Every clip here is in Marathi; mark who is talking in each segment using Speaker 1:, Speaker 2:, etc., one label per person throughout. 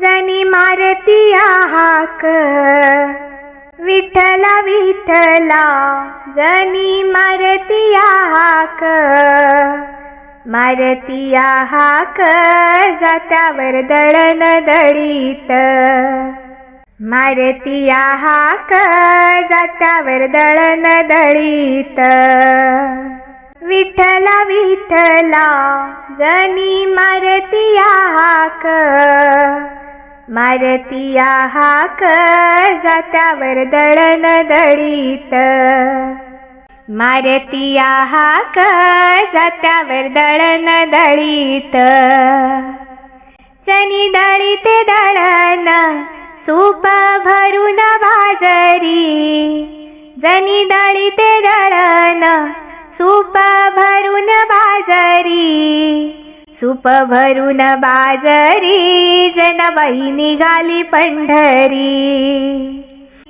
Speaker 1: जनी मारती हाक. विठला विठला जनी मारती हाक. मारती हाक जात्यावर दळण दळीत. मारती हाक जात्यावर दळण दळीत. विठला विठला जनी मारती हाक. मारती हाक जात्यावर दळण दळीत. मारती हाक जात्यावर दळण दळीत. जनी दळीते दळण सूप भरून भाजरी जनी दळीते दळण सूप भरून सूप भरून बाजरी जनबाई निघाली पंढरी.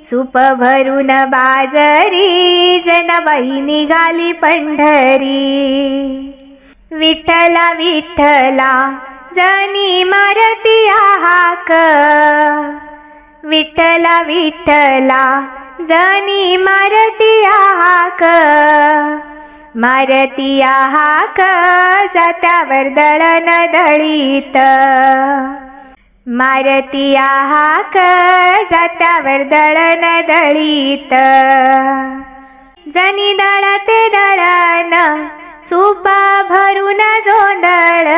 Speaker 1: सूप भरून बाजरी जनबाई निघाली पंढरी. विठ्ठला विठ्ठला जनी मारती हाक विठ्ठला विठ्ठला जनी मारती हाक मारती हाक जात्यावर दळण दळीत. मारती हाक जात्यावर दळण दळीत. जनी दळते दळण सुपा भरून जोंदळ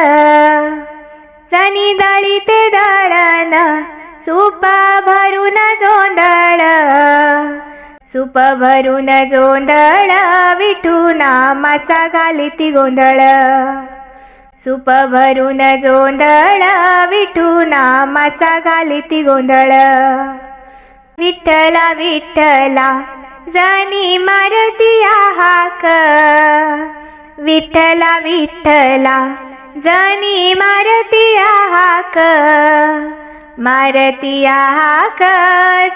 Speaker 1: जनी दळीते दळण सुपा भरून जोंदळ सुप भरून जोंदळ विठू नामाचा घाली ती गोंधळ. सुप भरून जोंदळ विठू नामाचा घाली ती गोंधळ. विठ्ठला विठ्ठला जनी मारती हाक. विठ्ठला विठ्ठला जनी मारती हाक. मारतिया हाक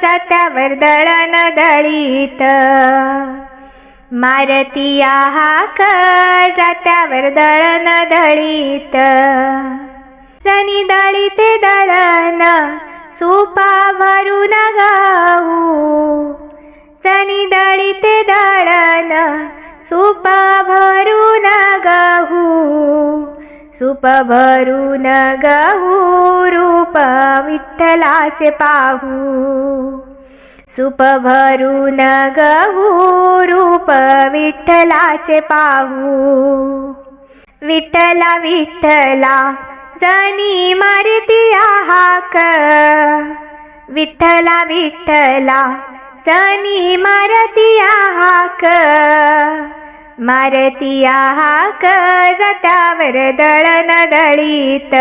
Speaker 1: जात्यावर दळण दळीत? मारतिया हाक जात्यावर दळण दळीत? जनी दळीते दळण सुपा भरून गाऊ जनी दळीते दळण सुपा भरून गाऊ सुप भरून गहू रूप विठ्ठलाचे पाहू. सुप भरून रूप विठ्ठलाचे पाहू. विठ्ठला विठ्ठला जनी मारती हाक विठ्ठला विठ्ठला जनी मारती हाक मारती हाक जात्यावर दळण दळीत.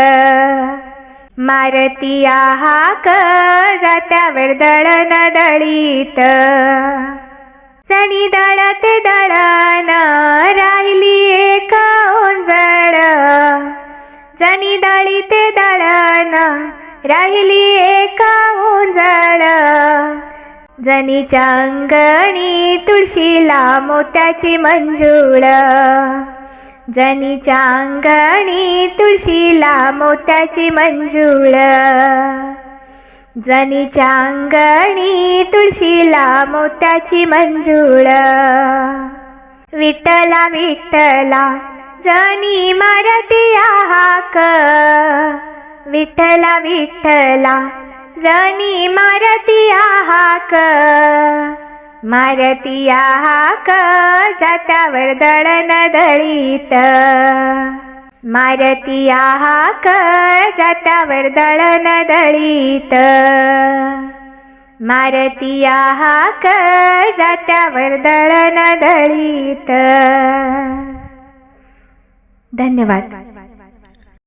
Speaker 1: मारती हाक जात्यावर दळण दळीत. चणी दळत दळण राहिली एक ओंजळ. चणी दळीते दळण राहिली एक जनीच्या अंगणी तुळशीला मोत्याची मंजुळ. जनीच्या अंगणी तुळशीला मोत्याची मंजुळ. जनीच्या अंगणी तुळशीला मोत्याची मंजुळ. विठ्ठला विठ्ठला जनी मारती हाक विठ्ठला विठ्ठला जनी मारती हाक. मारतिया हाक जात्यावर दळण दळीत. मारतिया हाक जात्यावर दळण दळीत. मारतिया हाक जात्यावर दळण दळीत. धन्यवाद.